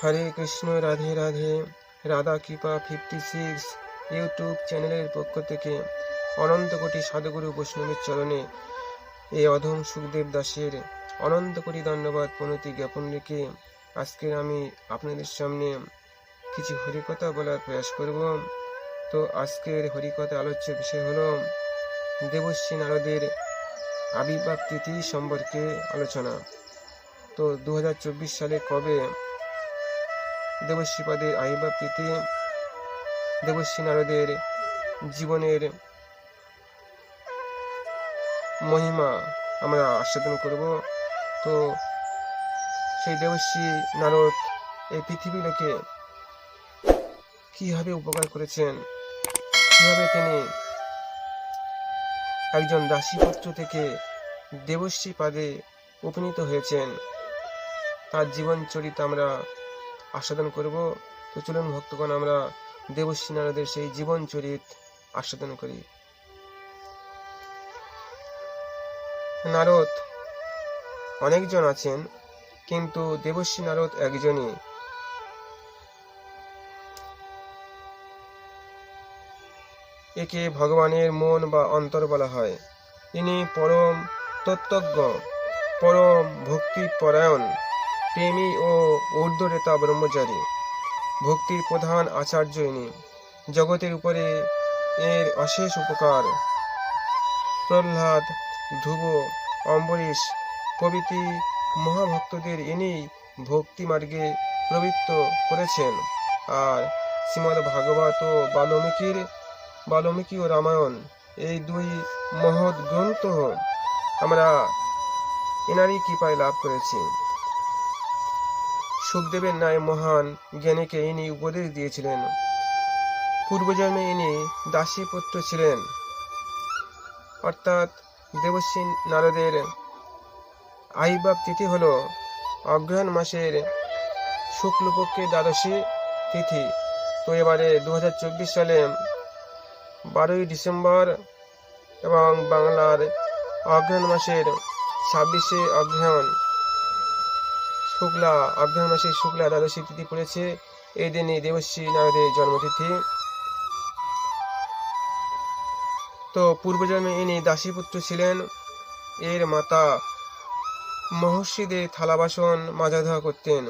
হরে কৃষ্ণ, রাধে রাধে। রাধা কৃপা fifty six YouTube চ্যানেলের পক্ষ থেকে অনন্ত কোটি সাধুগুরু বৈষ্ণবের চরণে এই অধম সুখদেব দাসের অনন্ত কোটি ধন্যবাদ প্রণতি জ্ঞাপন রেখে আজকের আমি আপনাদের সামনে কিছু হরিকথা বলার প্রয়াস করব। তো আজকের হরিকথা আলোচ্য বিষয় হলো দেবশ্রী নারদের আবির্ভাব তিথি সম্পর্কে আলোচনা। তো দু হাজার চব্বিশ সালে কবে দেবশ্রীপাদের আবির্ভাব তিথি দেবশ্রী নারদের জীবনের মহিমা আমরা আস্বাদন করব। তো সেই দেবশ্রী নারদ এই পৃথিবী লোকে কীভাবে উপকার করেছেন? কীভাবে তিনি একজন দাসীপুত্র থেকে দেবশ্রী পাদে উপনীত হয়েছেন? তার জীবন চরিত আমরা আস্বাদন করব। তো চলুন ভক্তগণ, আমরা দেবশ্রী নারদের সেই জীবন চরিত আস্বাদন করি। নারদ, অনেকজন আছেন, কিন্তু দেবশ্রী নারদ একজনই। একে ভগবানের মন বা অন্তর বলা হয়। ইনি পরম তত্ত্বজ্ঞ, পরম ভক্তি পরায়ণ প্রেমী ও ঊর্ধ্বরেতা ব্রহ্মচারী, ভক্তির প্রধান আচার্য ইনি জগতের উপরে এর অশেষ উপকার। প্রহ্লাদ, ধ্রুব, অম্বরীশ প্রভৃতি মহাভক্তদের ইনি ভক্তি মার্গে প্রবৃত্ত করেছেন। আর শ্রীমদ ভাগবত ও বাল্মীকির, বাল্মীকি ও রামায়ণ এই দুই মহৎ গ্রন্থ আমরা এনারই কৃপায় লাভ করেছি। সুখদেবের ন্যায় মহান জ্ঞানীকে ইনি উপদেশ দিয়েছিলেন। পূর্বজন্মে ইনি দাসীপুত্র ছিলেন। অর্থাৎ দেবশ্রী নারদের আইবাব তিথি হল অগ্রহায়ণ মাসের শুক্লপক্ষের দ্বাদশী তিথি। তো এবারে দু হাজার চব্বিশ সালে বারোই ডিসেম্বর এবং বাংলার অগ্রহায়ণ মাসের ছাব্বিশে অগ্রহায়ণ। শুক্লা অগ্রহায়ণ মাসের শুক্লা দ্বাদশী তিথি পড়েছে। এই দিনে দেবশ্রী নারদের জন্মতিথি। তো পূর্বজন্মে ইনি দাসীপুত্র ছিলেন। এর মাতা মহর্ষিদের থালা বাসন মাজা ধোয়া করতেন।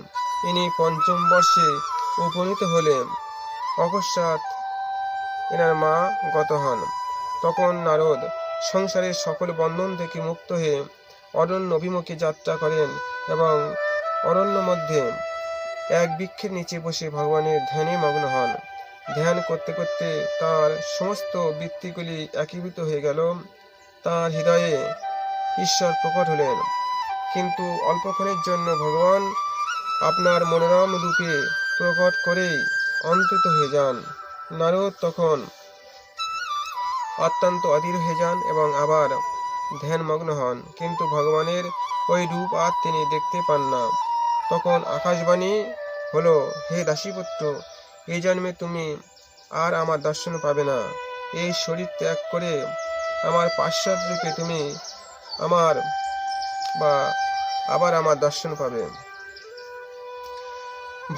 ইনি পঞ্চম বর্ষে উপনীত হলেন। অকস্মাৎ এনার মা গত হন। তখন নারদ সংসারের সকল বন্ধন থেকে মুক্ত হয়ে অরণ্য অভিমুখে যাত্রা করেন এবং অরণ্য মধ্যে এক বৃক্ষের নিচে বসে ভগবানের ধ্যানে মগ্ন হন। ধ্যান করতে করতে তার সমস্ত বৃত্তিগুলি একীভূত হয়ে গেল। তার হৃদয়ে ঈশ্বর প্রকট হলেন। কিন্তু অল্পক্ষণের জন্য ভগবান আপনার মনোরম রূপে প্রকট করেই অন্তরিত হয়ে যান। নারদ তখন অত্যন্ত অধীর হয়ে যান এবং আবার ধ্যানমগ্ন হন, কিন্তু ভগবানের ওই রূপ আর তিনি দেখতে পান না। তখন আকাশবাণী হলো, হে দাসীপুত্র এই জন্মে তুমি আর আমার দর্শন পাবে না। এই শরীর ত্যাগ করে আমার পাশ্চাৎ রূপে তুমি আমার বা আবার আমার দর্শন পাবে।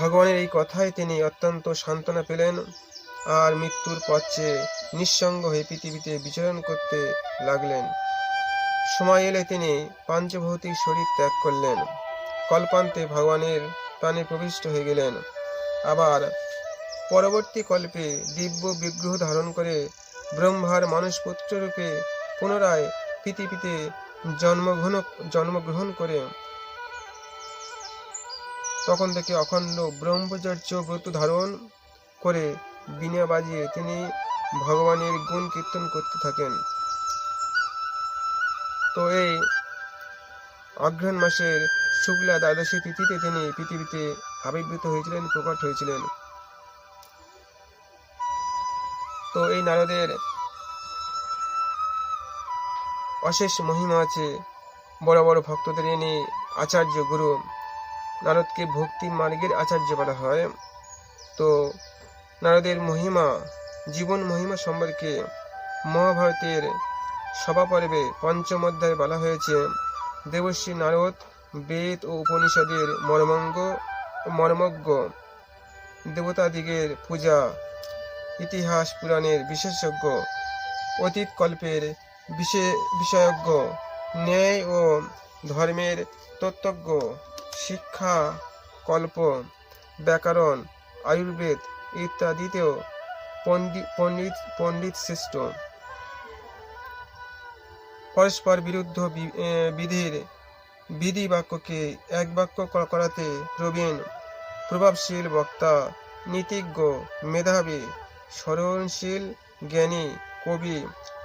ভগবানের এই কথায় তিনি অত্যন্ত সান্ত্বনা পেলেন আর মৃত্যুর পথে নিঃসঙ্গ হয়ে পৃথিবীতে বিচরণ করতে লাগলেন। সময় এলে তিনি পাঞ্চভৌতিক শরীর ত্যাগ করলেন। কল্পান্তে ভগবানের প্রাণে প্রবিষ্ট হয়ে গেলেন। আবার পরবর্তী কল্পে দিব্য বিগ্রহ ধারণ করে ব্রহ্মার মানুষপুত্র রূপে পুনরায় পৃথিবীতে জন্মগ্রহণ জন্মগ্রহণ করে। তখন থেকে অখণ্ড ব্রহ্মচর্য ব্রত ধারণ করে বিনা বাজিয়ে তিনি ভগবানের গুণ কীর্তন করতে থাকেন। তো এই অগ্রহণ মাসের শুক্লা দ্বাদশী তিথিতে তিনি পৃথিবীতে আবির্ভূত হয়েছিলেন, প্রকট হয়েছিলেন। তো এই নারদের অশেষ মহিমা আছে। বড় বড় ভক্তদের এনে আচার্য গুরু নারদকে ভক্তি মার্গের আচার্য বলা হয়। তো নারদের মহিমা, জীবন মহিমা সম্পর্কে মহাভারতের সভাপর্বে পঞ্চম অধ্যায় বলা হয়েছে, দেবশ্রী নারদ, বেদ ও উপনিষদের মর্মঙ্গ মর্মজ্ঞ, দেবতাদিগের পূজা, ইতিহাস পুরাণের বিশেষজ্ঞ অতীত কল্পের বিষয়জ্ঞ, ন্যায় ও ধর্মের তত্ত্বজ্ঞ, শিক্ষা, কল্প, ব্যাকরণ, আয়ুর্বেদ ইত্যাদিতেও পণ্ডিত পণ্ডিত শ্রেষ্ঠ পরস্পর বিরুদ্ধ বিধির বিধি বাক্যকে এক বাক্য করাতে প্রবীণ, প্রভাবশীল বক্তা, নীতিজ্ঞ, মেধাবী, স্মরণশীল, জ্ঞানী, কবি,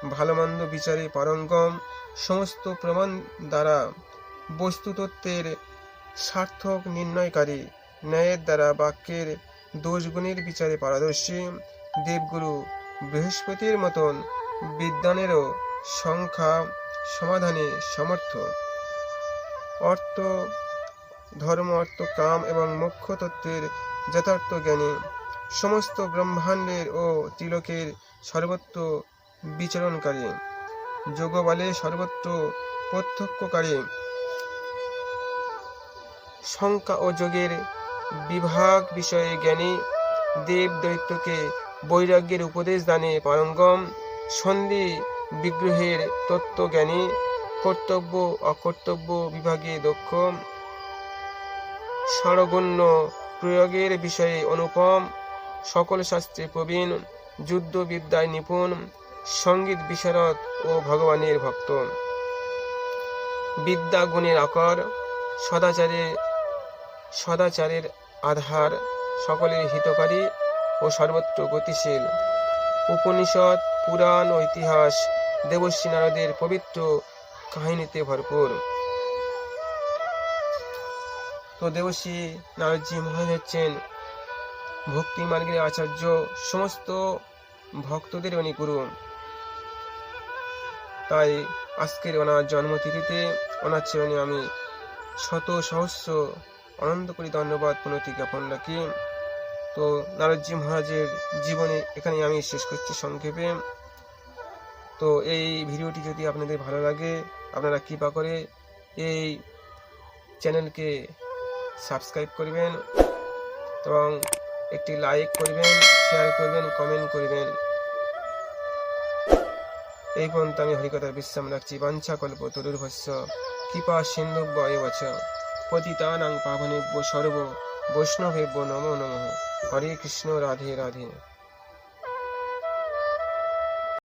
ভালোমন্দ বিচারে, পারঙ্গম, সমস্ত প্রমাণ দ্বারা বস্তুতত্ত্বের সার্থক নির্ণয়কারী, ন্যায়ের দ্বারা বাক্যের দোষগুণের বিচারে, পারদর্শী, দেবগুরু বৃহস্পতির মতন বিদ্বানেরও সংখ্যা সমাধানে সমর্থ। অর্থ, ধর্ম অর্থ, কাম এবং মোক্ষ তত্ত্বের যথার্থ জ্ঞানী সমস্ত ব্রহ্মাণ্ডের ও তিলকের সর্বত্র বিচরণকারী। যোগবলে সর্বত্র প্রত্যক্ষকারী। সংখ্যা ও যোগের বিভাগ বিষয়ে জ্ঞানী দেব দৈত্যকে বৈরাগ্যের উপদেশ দানে পারঙ্গম সন্ধি বিগ্রহের তত্ত্বজ্ঞানী কর্তব্য অকর্তব্য বিভাগে দক্ষ ষড়গণ্য প্রয়োগের বিষয়ে অনুপম, সকল শাস্ত্রে প্রবীণ, যুদ্ধবিদ্যায় নিপুণ, সংগীত বিশারদ ও ভগবানের ভক্ত। বিদ্যা গুণের আকর, সদাচারে, সদাচারের আধার, সকলের হিতকারী ও সর্বত্র গতিশীল। উপনিষদ, পুরাণ ও ইতিহাস দেবশ্রী নারদের পবিত্র কাহিনীতে ভরপুর। তো দেবশ্রী নারদজি মহারাজ হচ্ছেন ভক্তি মার্গের আচার্য, সমস্ত ভক্তদের উনি গুরু তাই আজকের ওনার জন্মতিথিতে ওনার চরণে আমি শত সহস্র আনন্দ করি, ধন্যবাদ পুনতি জ্ঞাপন রাখি। তো নারদজি মহারাজের জীবনে এখানে আমি শেষ করছি সংক্ষেপে। তো এই ভিডিওটি যদি আপনাদের ভালো লাগে, আপনারা কৃপা করে এই চ্যানেলকে সাবস্ক্রাইব করবেন এবং একটি লাইক করবেন, শেয়ার করবেন, কমেন্ট করবেন। এই পর্যন্ত আমি হরিকতার বিশ্রাম রাখছি। বাঞ্ছা কল্প তরুর্ভস্য কৃপা সিন্ধু বয় বচ পতিতানাং পাবনেভ্য সর্ব বৈষ্ণবেভ্য নমো নমঃ। হরে কৃষ্ণ, রাধে রাধে।